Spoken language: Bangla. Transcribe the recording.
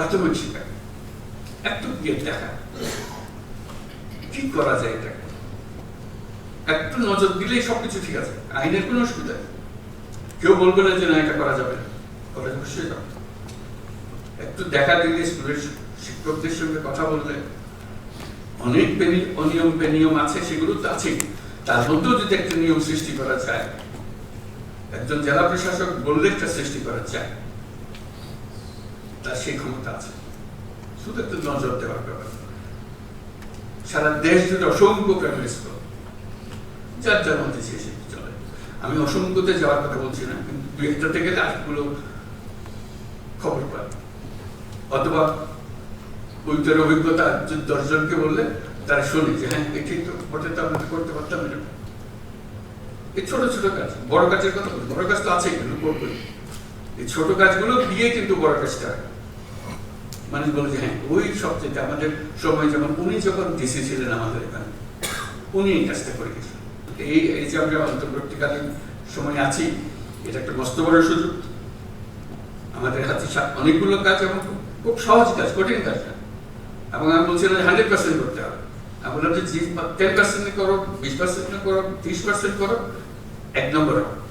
প্রাথমিক শিক্ষা। একটু গিয়ে দেখা। কি করা যায় এটা? একটু নজর দিলেই সবকিছু ঠিক আছে। আইনের কোনো অসুবিধা কেউ বলবে না যে না, এটা করা যাবে না। কলেজ অবশ্যই একটু দেখা দিলে স্কুলের শিক্ষকদের সঙ্গে কথা বললে। অনেক অনিয়ম বেনিয়ম আছে, সেগুলো তো আছেই। তার মধ্যেও যদি একটা নিয়ম সৃষ্টি করা যায়, একজন জেলা প্রশাসক বললে একটা সৃষ্টি করা যায়। তার সেই ক্ষমতা আছে। শুধু একটু নজর দেওয়ার ব্যাপার। সারা দেশ জুড়ে অসংখ্য প্রাইমারি যার যার মধ্যে সে সে চলে। আমি অসংখ্যতে যাওয়ার কথা বলছি না, কিন্তু দুই একটাতে গেলে আরেকগুলো খবর পাই অথবা বইটার অভিজ্ঞতা দশজনকে বললে, তারা শোনে যে হ্যাঁ এটি তো বটে তো আমরা করতে পারতাম না এই ছোট ছোট কাজ, বড় কাজের কথা বলি। বড় কাজ তো আছে কিন্তু করবে এই ছোট কাজগুলো দিয়ে কিন্তু বড় কাজটা। মানুষ বলে যে হ্যাঁ ওই সবচেয়ে আমাদের সময়, যেমন উনি যখন ডিসি ছিলেন আমাদের এখানে, উনি এই কাজটা করে গেছেন। এই এই যে আমরা অন্তর্বর্তীকালীন সময় আছি, এটা একটা মস্ত বড় সুযোগ। আমাদের হাতে অনেকগুলো কাজ এবং খুব- সহজ কাজ, কঠিন কাজ না। এবং আমি বলছিলাম না হান্ড্রেড পার্সেন্ট করতে হবে। আমি বললাম যে টেন পার্সেন্ট করো, বিশ পার্সেন্ট করো, ত্রিশ পার্সেন্ট করো, এক নম্বর হবে।